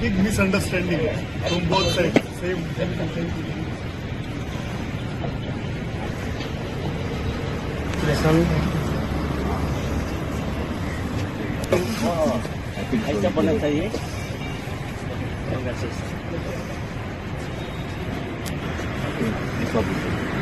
Big misunderstanding from both side same ऐसा बनना चाहिए। Thank you.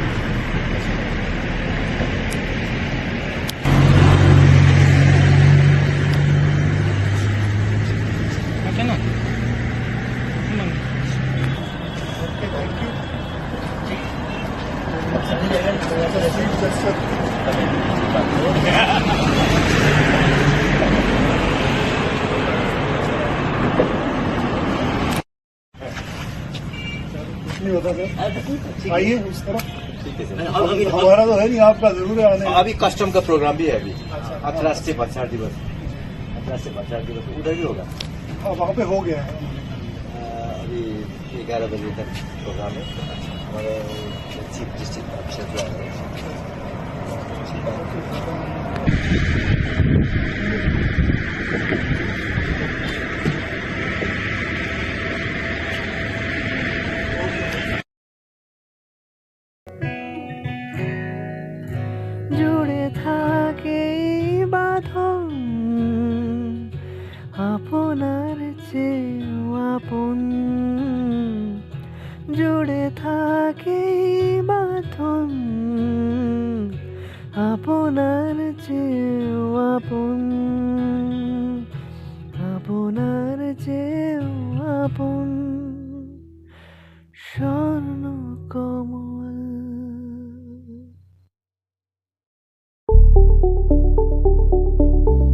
नहीं होता सर आइए उस हमारा तो है नहीं आपका ज़रूर है आने। अभी कस्टम का प्रोग्राम भी है अभी। अंतर्राष्ट्रीय पक्षार दिवस। अंतर्राष्ट्रीय पक्षार दिवस उधर भी होगा। हाँ, वहाँ पे हो गया है। अभी ग्यारह बजे तक प्रोग्राम है। আমাদের চিফ ডিস্ট্রিক্ট অফিসার জুড়ে থাকে বাঁধন আপনার চেয়ে আপন। জুড়ে থাকে বাঁধন। আপনার চেয়েও আপন। আপনার চেয়েও আপন। স্বর্ণ কমল।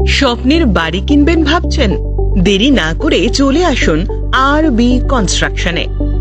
স্বপ্নের বাড়ি কিনবেন ভাবছেন? দেরি না করে চলে আসুন আর বি কনস্ট্রাকশনে।